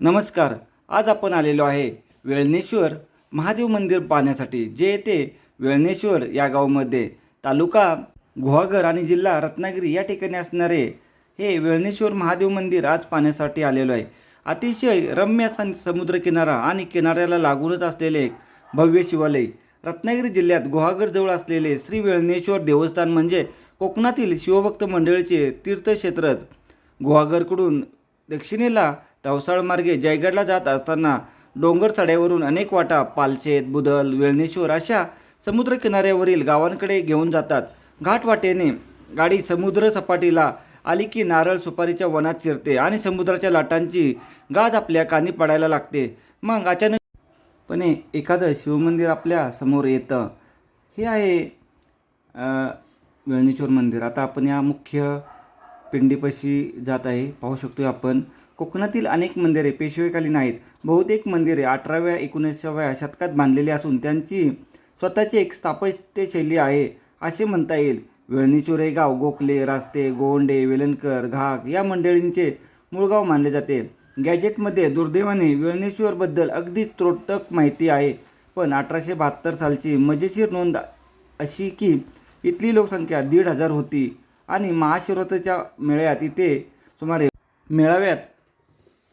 नमस्कार आज आपण आलेलो आहे वेळणेश्वर महादेव मंदिर पाहण्यासाठी जे येथे वेळणेश्वर या गावामध्ये तालुका गुहागर आणि जिल्हा रत्नागिरी या ठिकाणी असणारे हे वेळणेश्वर महादेव मंदिर आज पाहण्यासाठी आलेलो आहे. अतिशय रम्य असा समुद्रकिनारा आणि किनाऱ्याला लागूनच असलेले एक भव्य शिवालय. रत्नागिरी जिल्ह्यात गुहागरजवळ असलेले श्री वेळणेश्वर देवस्थान म्हणजे कोकणातील शिवभक्त मंडळीचे तीर्थक्षेत्र. गुहागरकडून दक्षिणेला टवसाळमार्गे जयगडला जात असताना डोंगर चढ्यावरून अनेक वाटा पालशेत बुदल वेळणेश्वर अशा समुद्रकिनाऱ्यावरील गावांकडे घेऊन जातात. घाटवाटेने गाडी समुद्र सपाटीला आली की नारळ सुपारीच्या वनात शिरते आणि समुद्राच्या लाटांची गाज आपल्या कानी पडायला लागते. मग अचानक पणे एखादं शिवमंदिर आपल्यासमोर येतं. हे आहे वेळणेश्वर मंदिर. आता आपण या मुख्य पिंडीपाशी जात आहे. पाहू शकतो आपण. कोकणातील अनेक मंदिरे पेशवेकालीन आहेत. बहुतेक मंदिरे अठराव्या एकोणीसाव्या शतकात बांधलेली असून त्यांची स्वतःची एक स्थापत्यशैली आहे असे म्हणता येईल. वेळणीचोर हे गाव गोखले रास्ते गोंडे वेलणकर घाक या मंडळींचे मूळगाव मानले जाते. गॅजेटमध्ये दुर्दैवाने वेळणेश्वरबद्दल अगदी त्रोटक माहिती आहे पण अठराशे बहात्तर सालची मजेशीर नोंद अशी की इथली लोकसंख्या दीड हजार होती आणि महाशिवरात्रीच्या मेळ्यात इथे सुमारे मेळाव्यात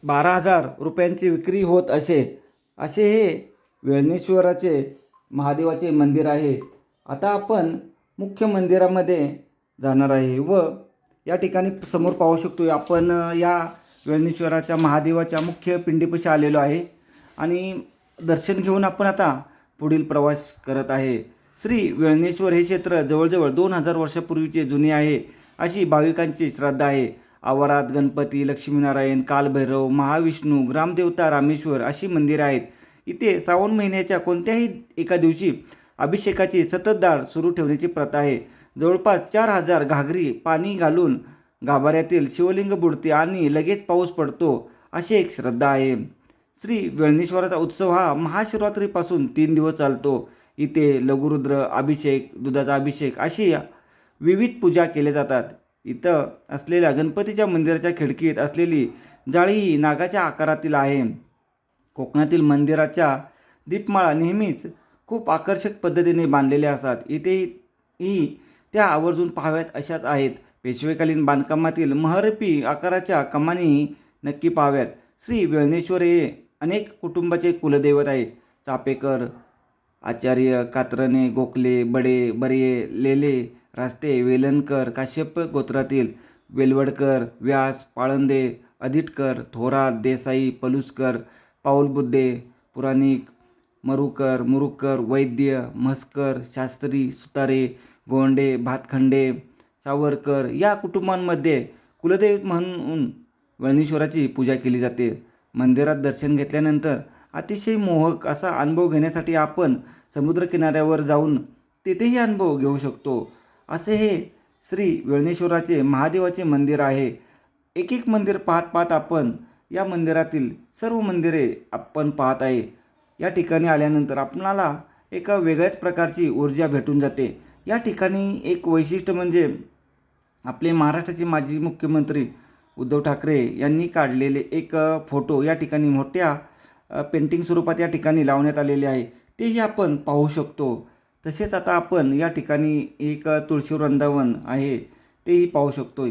बारा हजार रुपयांची विक्री होत असे. असे हे वेळणेश्वराचे महादेवाचे मंदिर आहे. आता आपण मुख्य मंदिरामध्ये जाणार आहे व या ठिकाणी समोर पाहू शकतो आपण या वेळणेश्वराच्या महादेवाच्या मुख्य पिंडीपाशी आलेलो आहे. आणि दर्शन घेऊन आपण आता पुढील प्रवास करत आहे. श्री वेळणेश्वर हे क्षेत्र जवळजवळ दोन हजार वर्षापूर्वीचे जुने आहे. अशी भाविकांची श्रद्धा आहे. आवारात गणपती लक्ष्मीनारायण कालभैरव महाविष्णू ग्रामदेवता रामेश्वर अशी मंदिरं आहेत. इथे श्रावण महिन्याच्या कोणत्याही एका दिवशी अभिषेकाची सततधार सुरू ठेवण्याची प्रथा आहे. जवळपास चार हजार घागरी पाणी घालून गाभाऱ्यातील शिवलिंग बुडते आणि लगेच पाऊस पडतो अशी एक श्रद्धा आहे. श्री वेळणेश्वराचा उत्सव हा महाशिवरात्रीपासून तीन दिवस चालतो. इथे लघुरुद्र अभिषेक दुधाचा अभिषेक अशी विविध पूजा केल्या जातात. इथं असलेल्या गणपतीच्या मंदिराच्या खिडकीत असलेली जाळी ही नागाच्या आकारातील आहे. कोकणातील मंदिराच्या दीपमाळा नेहमीच खूप आकर्षक पद्धतीने बांधलेल्या असतात. इथे ही त्या आवर्जून पाहाव्यात अशाच आहेत. पेशवेकालीन बांधकामातील महरपी आकाराच्या कमानीही नक्की पाहाव्यात. श्री वेळणेश्वर हे अनेक कुटुंबाचे कुलदैवत आहे चापेकर आचार्य कात्रणे गोखले बडे बरे लेले रास्ते वेलणकर काश्यप गोत्रातील वेलवडकर व्यास पाळंदे अधिटकर थोरात देसाई पलुसकर पाऊलबुद्धे पुराणिक मरुकर मुरुकर वैद्य म्हस्कर शास्त्री सुतारे गोंडे भातखंडे सावरकर या कुटुंबांमध्ये कुलदैवत म्हणून वळणेश्वराची पूजा केली जाते. मंदिरात दर्शन घेतल्यानंतर अतिशय मोहक असा अनुभव घेण्यासाठी आपण समुद्रकिनाऱ्यावर जाऊन तेथेही अनुभव घेऊ शकतो. असे हे श्री वेळणेश्वराचे महादेवाचे मंदिर आहे. एक एक मंदिर पाहत पाहत आपण या मंदिरातील सर्व मंदिरे आपण पाहत आहे. या ठिकाणी आल्यानंतर आपणाला एका वेगळ्याच प्रकारची ऊर्जा भेटून जाते. या ठिकाणी एक वैशिष्ट्य म्हणजे आपले महाराष्ट्राचे माजी मुख्यमंत्री उद्धव ठाकरे यांनी काढलेले एक फोटो या ठिकाणी मोठ्या पेंटिंग स्वरूपात या ठिकाणी लावण्यात आलेले आहे. तेही आपण पाहू शकतो. तसेच आता आपण या ठिकाणी एक तुळशी वृंदावन आहे तेही पाहू शकतो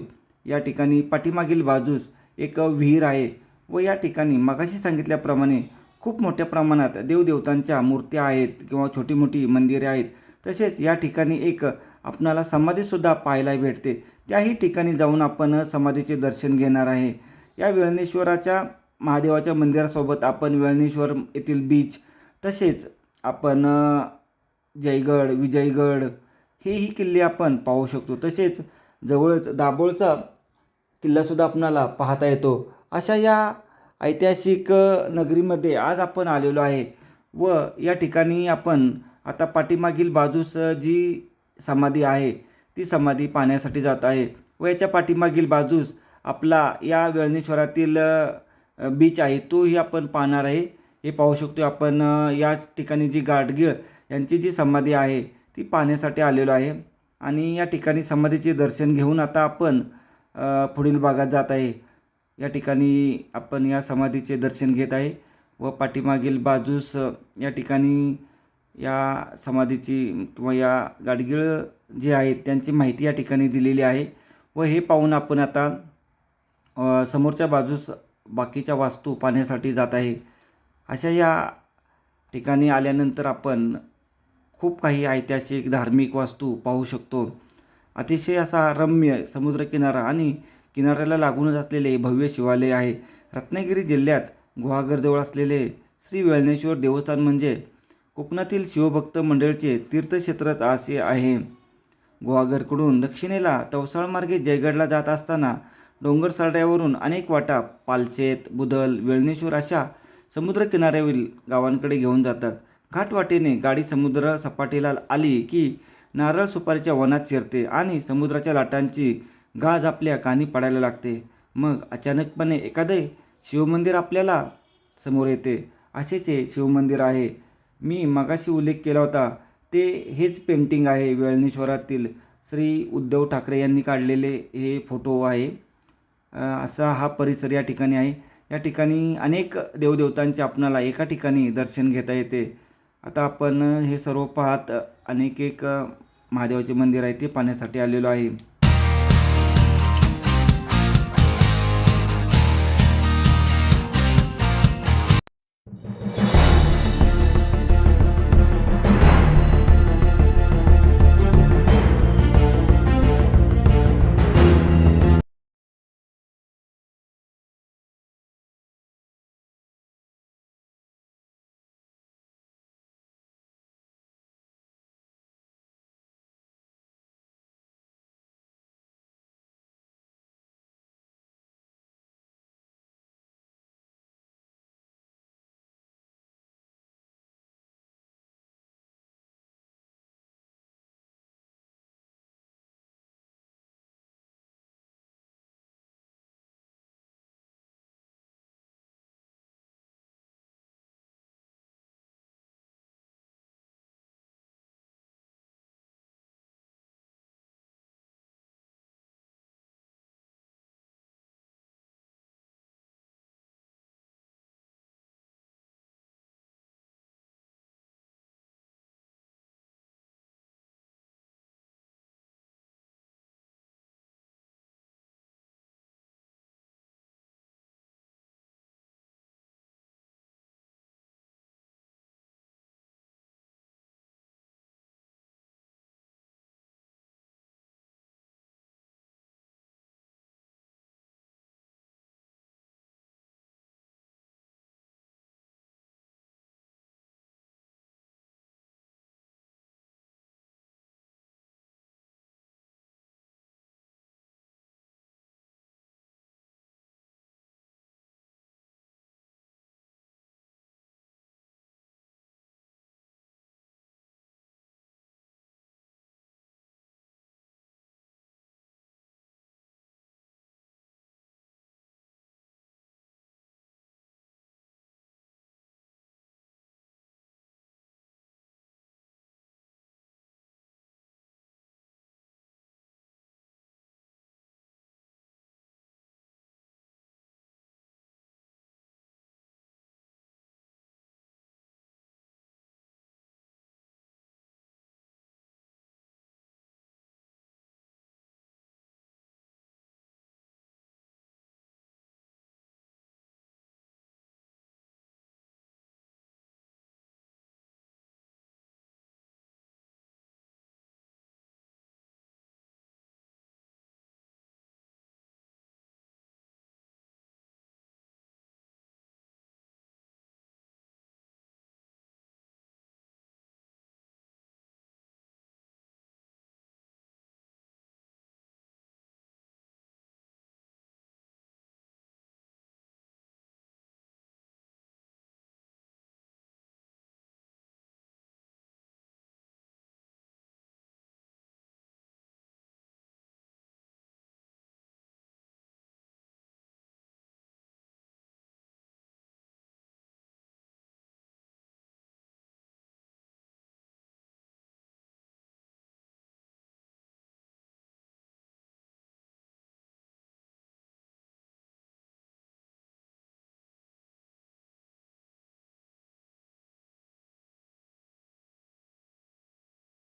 या ठिकाणी पाठीमागील बाजूस एक विहीर आहे व या ठिकाणी मगाशी सांगितल्याप्रमाणे खूप मोठ्या प्रमाणात देवदेवतांच्या मूर्त्या आहेत किंवा छोटी मोठी मंदिरे आहेत. तसेच या ठिकाणी एक आपणाला समाधीसुद्धा पाहायला भेटते. त्याही ठिकाणी जाऊन आपण समाधीचे दर्शन घेणार आहे. या वेळणेश्वराच्या महादेवाच्या मंदिरासोबत आपण वेळणेश्वर येथील बीच तसेच आपण जयगड विजयगड हेही किल्ले आपण पाहू शकतो. तसेच जवळच दाभोळचा किल्लासुद्धा आपणाला पाहता येतो. अशा या ऐतिहासिक नगरीमध्ये आज आपण आलेलो आहे व या ठिकाणी आपण आता पाठीमागील बाजूस जी समाधी आहे ती समाधी पाहण्यासाठी जात आहे व याच्या पाठीमागील बाजूस आपला या वेळणेश्वरातील बीच आहे तोही आपण पाहणार आहे. हे पाहू शकतो आपण याच या ठिकाणी जी गाडगीळ यांची जी समाधी आहे ती पाहण्यासाठी आलेलो आहे. आणि या ठिकाणी समाधीचे दर्शन घेऊन आता आपण पुढील भागात जात आहे. या ठिकाणी आपण या समाधीचे दर्शन घेत आहे व पाठीमागील बाजूस या ठिकाणी या समाधीची किंवा या गाडगीळ जे आहेत त्यांची माहिती या ठिकाणी दिलेली आहे. व हे पाहून आपण आता समोरच्या बाजूस बाकीच्या वास्तू पाहण्यासाठी जात आहे. अशा या ठिकाणी आल्यानंतर आपण खूप काही ऐतिहासिक धार्मिक वास्तू पाहू शकतो. अतिशय असा रम्य समुद्रकिनारा आणि किनाऱ्याला लागूनच असलेले भव्य शिवालय आहे. रत्नागिरी जिल्ह्यात गुहागरजवळ असलेले श्री वेळणेश्वर देवस्थान म्हणजे कोकणातील शिवभक्त मंडळचे तीर्थक्षेत्रच असे आहे. गुहागरकडून दक्षिणेला तवसाळमार्गे जयगडला जात असताना डोंगर सरड्यावरून अनेक वाटा पालचेत बुदल वेळणेश्वर अशा समुद्रकिनाऱ्यावरील गावांकडे घेऊन जातात. घाटवाटेने गाडी समुद्र सपाटीला आली की नारळ सुपारीच्या वनात शिरते आणि समुद्राच्या लाटांची गाज आपल्या कानी पडायला लागते. मग अचानकपणे एखादे शिवमंदिर आपल्याला समोर येते. असेच हे शिवमंदिर आहे. मी मगाशी उल्लेख केला होता. ते हेच पेंटिंग आहे वेळणेश्वरातील. श्री उद्धव ठाकरे यांनी काढलेले हे फोटो आहे. असा हा परिसर या ठिकाणी आहे. या ठिकाणी अनेक देवदेवतांचे आपणाला एका ठिकाणी दर्शन घेता येते. आता आपण हे सर्व पाहत अनेक एक महादेवाचे मंदिर आहे ते पाहण्यासाठी आलेलो आहे.